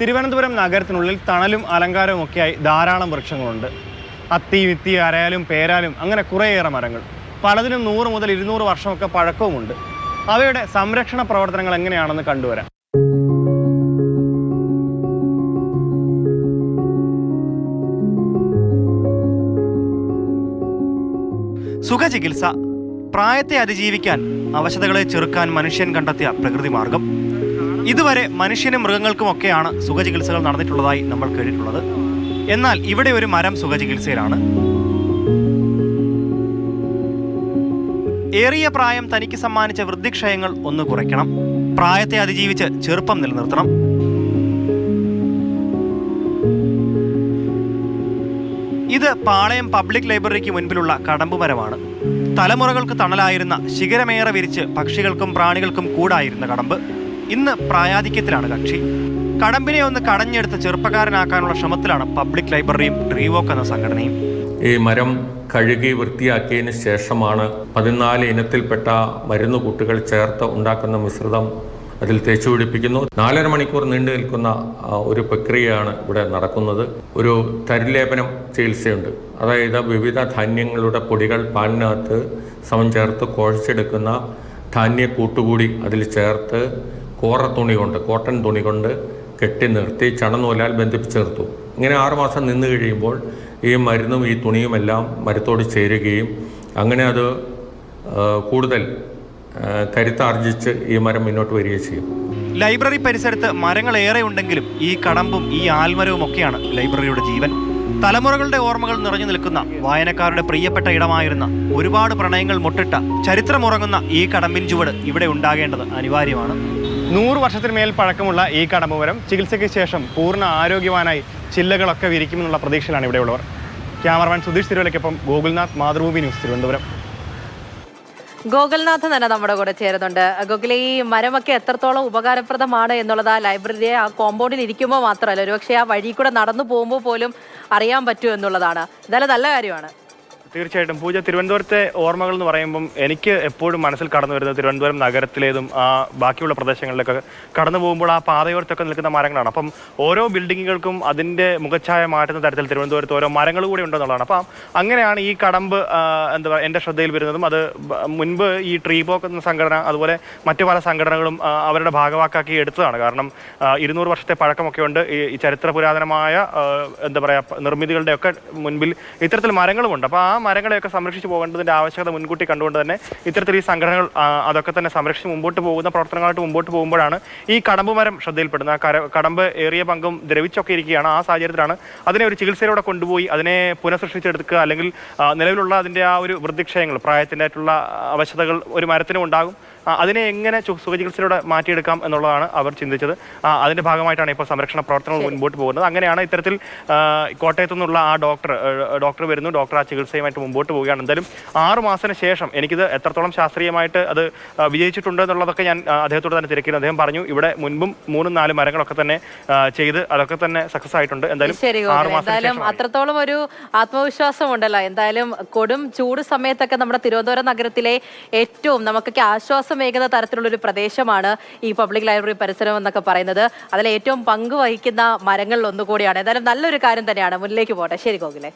തിരുവനന്തപുരം നഗരത്തിനുള്ളിൽ തണലും അലങ്കാരവും ഒക്കെയായി ധാരാളം വൃക്ഷങ്ങളുണ്ട്. അത്തി വിത്തി അരയാലും പേരാലും അങ്ങനെ കുറേയേറെ മരങ്ങൾ. പലതിനും നൂറ് മുതൽ ഇരുന്നൂറ് വർഷമൊക്കെ പഴക്കവുമുണ്ട്. അവയുടെ സംരക്ഷണ പ്രവർത്തനങ്ങൾ എങ്ങനെയാണെന്ന് കണ്ടുവരാം. സുഖചികിത്സ. പ്രായത്തെ അതിജീവിക്കാൻ അവശതകളെ ചെറുക്കാൻ മനുഷ്യൻ കണ്ടെത്തിയ പ്രകൃതി മാർഗം ഇതുവരെ മനുഷ്യനും മൃഗങ്ങൾക്കുമൊക്കെയാണ് സുഖചികിത്സകൾ നടന്നിട്ടുള്ളതായി നമ്മൾ കേട്ടിട്ടുള്ളത്. എന്നാൽ ഇവിടെ ഒരു മരം സുഖചികിത്സയിലാണ്. ഏറിയ പ്രായം തനിക്ക് സമ്മാനിച്ച വൃദ്ധിക്ഷയങ്ങൾ ഒന്ന് കുറയ്ക്കണം. പ്രായത്തെ അതിജീവിച്ച് ചെറുപ്പം നിലനിർത്തണം. ഇത് പാളയം പബ്ലിക് ലൈബ്രറിക്ക് മുൻപിലുള്ള കടമ്പുമരമാണ് തലമുറകൾക്ക് തണലായിരുന്ന ശിഖരമേറെ വിരിച്ച് പക്ഷികൾക്കും പ്രാണികൾക്കും കൂടായിരുന്ന കടമ്പ്. ഇന്ന് പ്രായാധിക്യത്തിലാണ് കക്ഷി. കടമ്പിനെ ഒന്ന് കടഞ്ഞെടുത്ത് ചെറുപ്പക്കാരനാക്കാനുള്ള ശ്രമത്തിലാണ് പബ്ലിക് ലൈബ്രറിയും ട്രീവോക്ക് എന്ന സംഘടനയും. ഈ മരം കഴുകി വൃത്തിയാക്കിയതിന് ശേഷമാണ് പതിനാല് ഇനത്തിൽപ്പെട്ട മരുന്ന് കൂട്ടുകൾ ചേർത്ത് ഉണ്ടാക്കുന്ന മിശ്രിതം അതിൽ തേച്ചു പിടിപ്പിക്കുന്നു. നാലര മണിക്കൂർ നീണ്ടു നിൽക്കുന്ന ഒരു പ്രക്രിയയാണ് ഇവിടെ നടക്കുന്നത്. ഒരു തരിലേപനം ചികിത്സയുണ്ട്. അതായത് വിവിധ ധാന്യങ്ങളുടെ പൊടികൾ പാലിനകത്ത് സമം ചേർത്ത് കുഴച്ചെടുക്കുന്ന ധാന്യ കൂട്ടുകൂടി അതിൽ ചേർത്ത് കോറ തുണി കൊണ്ട് കോട്ടൺ തുണി കൊണ്ട് കെട്ടി നിർത്തി ചണനൂലാൽ ബന്ധിപ്പിച്ച് നിർത്തും. ഇങ്ങനെ ആറുമാസം നിന്ന് കഴിയുമ്പോൾ ഈ മരുന്നും ഈ തുണിയുമെല്ലാം മരത്തോട് ചേരുകയും അങ്ങനെ അത് കൂടുതൽ കരുത്താർജിച്ച് ഈ മരം മുന്നോട്ട് വരികയും ചെയ്യും. ലൈബ്രറി പരിസരത്ത് മരങ്ങൾ ഏറെ ഉണ്ടെങ്കിലും ഈ കടമ്പും ഈ ആൽമരവും ഒക്കെയാണ് ലൈബ്രറിയുടെ ജീവൻ. തലമുറകളുടെ ഓർമ്മകൾ നിറഞ്ഞു നിൽക്കുന്ന വായനക്കാരുടെ പ്രിയപ്പെട്ട ഇടമായിരുന്ന ഒരുപാട് പ്രണയങ്ങൾ മുട്ടിട്ട ചരിത്രമുറങ്ങുന്ന ഈ കടമ്പിൻ ചുവട് ഇവിടെ ഉണ്ടാകേണ്ടത് അനിവാര്യമാണ്. നൂറ് വർഷത്തിന് മേൽ പഴക്കമുള്ള ഈ കടമ്പുരം ചികിത്സയ്ക്ക് ശേഷം പൂർണ ആരോഗ്യവാനായി ചില്ലകളൊക്കെ വിരിക്കുമെന്നുള്ള പ്രതീക്ഷയിലാണ് ഇവിടെയുള്ളവർ. ക്യാമറമാൻ സുധീഷ് തിരുവല്ലയ്ക്കൊപ്പം ഗോകുൽനാഥ് മാതൃഭൂമി ന്യൂസ് തിരുവനന്തപുരം. ഗോകുൽനാഥ് തന്നെ നമ്മുടെ കൂടെ ചേരുന്നുണ്ട്. ഗോകുലെ ഈ മരമൊക്കെ എത്രത്തോളം ഉപകാരപ്രദമാണ് എന്നുള്ളത് ആ ലൈബ്രറിയെ ആ കോമ്പൗണ്ടിൽ ഇരിക്കുമ്പോൾ മാത്രമല്ല ഒരുപക്ഷെ ആ വഴി കൂടെ നടന്നു പോകുമ്പോൾ പോലും അറിയാൻ പറ്റും എന്നുള്ളതാണ്. എന്തായാലും നല്ല കാര്യമാണ്. തീർച്ചയായിട്ടും. പൂജ തിരുവനന്തപുരത്തെ ഓർമ്മകൾ എന്ന് പറയുമ്പം എനിക്ക് എപ്പോഴും മനസ്സിൽ കടന്നു വരുന്നത് തിരുവനന്തപുരം നഗരത്തിലേതും ആ ബാക്കിയുള്ള പ്രദേശങ്ങളിലൊക്കെ കടന്നു പോകുമ്പോൾ ആ പാതയോരത്തൊക്കെ നിൽക്കുന്ന മരങ്ങളാണ്. അപ്പം ഓരോ ബിൽഡിങ്ങുകൾക്കും അതിന്റെ മുഖച്ഛായ മാറ്റുന്ന തരത്തിൽ തിരുവനന്തപുരത്ത് ഓരോ മരങ്ങൾ കൂടി ഉണ്ടെന്നുള്ളതാണ്. അപ്പം അങ്ങനെയാണ് ഈ കടമ്പ് എന്താ പറയുക എന്റെ ശ്രദ്ധയിൽ വരുന്നതും. അത് മുൻപ് ഈ ട്രീ പോക്ക് എന്ന സംഘടന അതുപോലെ മറ്റു പല സംഘടനകളും അവരുടെ ഭാഗവാക്കാക്കി എടുത്തതാണ്. കാരണം ഇരുന്നൂറ് വർഷത്തെ പഴക്കമൊക്കെ ഉണ്ട്. ഈ ചരിത്ര പുരാതനമായ എന്താ പറയുക നിർമ്മിതികളുടെയൊക്കെ മുൻപിൽ ഇത്തരത്തിൽ മരങ്ങളുമുണ്ട് അപ്പോൾ ആ മരങ്ങളെയൊക്കെ സംരക്ഷിച്ചു പോകേണ്ടതിന്റെ ആവശ്യകത മുൻകൂട്ടി കണ്ടുകൊണ്ട് തന്നെ ഇത്തരത്തിൽ ഈ സംഘടനകൾ അതൊക്കെ തന്നെ സംരക്ഷിച്ച് മുമ്പോട്ട് പോകുന്ന പ്രവർത്തനങ്ങളായിട്ട് മുമ്പോട്ട് പോകുമ്പോഴാണ് ഈ കടമ്പ് മരം ശ്രദ്ധയിൽപ്പെടുന്നത്. കര കടമ്പ് ഏറിയ പങ്കും ദ്രവിച്ചൊക്കെ ഇരിക്കുകയാണ്. ആ സാഹചര്യത്തിലാണ് അതിനെ ഒരു ചികിത്സയിലൂടെ കൊണ്ടുപോയി അതിനെ പുനഃസൃഷ്ടിച്ചെടുക്കുക അല്ലെങ്കിൽ നിലവിലുള്ള അതിന്റെ ആ ഒരു വൃദ്ധിക്ഷയങ്ങൾ പ്രായത്തിന്റെ ആയിട്ടുള്ള അവശതകൾ ഒരു മരത്തിനും ഉണ്ടാകും. അതിനെ എങ്ങനെ സുഖചികിത്സയിലൂടെ മാറ്റിയെടുക്കാം എന്നുള്ളതാണ് അവർ ചിന്തിച്ചത്. അതിന്റെ അതിന്റെ ഭാഗമായിട്ടാണ് ഇപ്പോൾ സംരക്ഷണ പ്രവർത്തനങ്ങൾ മുൻപോട്ട് പോകുന്നത്. അങ്ങനെയാണ് ഇത്തരത്തിൽ കോട്ടയത്തു നിന്നുള്ള ആ ഡോക്ടർ ഡോക്ടർ വരുന്നു. ഡോക്ടർ ആ ചികിത്സയുമായിട്ട് മുമ്പോട്ട് പോവുകയാണ്. എന്തായാലും ആറ് മാസത്തിന് ശേഷം എനിക്കിത് എത്രത്തോളം ശാസ്ത്രീയമായിട്ട് അത് വിജയിച്ചിട്ടുണ്ട് എന്നുള്ളതൊക്കെ ഞാൻ അദ്ദേഹത്തോട് തന്നെ തിരക്കിയിരുന്നു. അദ്ദേഹം പറഞ്ഞു ഇവിടെ മുൻപും മൂന്നും നാല് മരങ്ങളൊക്കെ തന്നെ ചെയ്ത് അതൊക്കെ തന്നെ സക്സസ് ആയിട്ടുണ്ട്. എന്തായാലും ആറ് ശേഷം അത്രത്തോളം ഒരു ആത്മവിശ്വാസം ഉണ്ടല്ലോ എന്തായാലും കൊടും ചൂട് സമയത്തൊക്കെ നമ്മുടെ തിരുവനന്തപുരം നഗരത്തിലെ ഏറ്റവും നമുക്കൊക്കെ ആശ്വാസമേകുന്ന തരത്തിലുള്ള ഒരു പ്രദേശമാണ് ഈ പബ്ലിക് ലൈബ്രറി പരിസരം എന്നൊക്കെ പറയുന്നത്. അതിൽ ഏറ്റവും പങ്ക് വഹിക്കുന്ന മരങ്ങളിൽ ഒന്നുകൂടിയാണ്. ഏതായാലും നല്ലൊരു കാര്യം തന്നെയാണ്. മുന്നിലേക്ക് പോട്ടെ. ശരി ഗോകുലെ.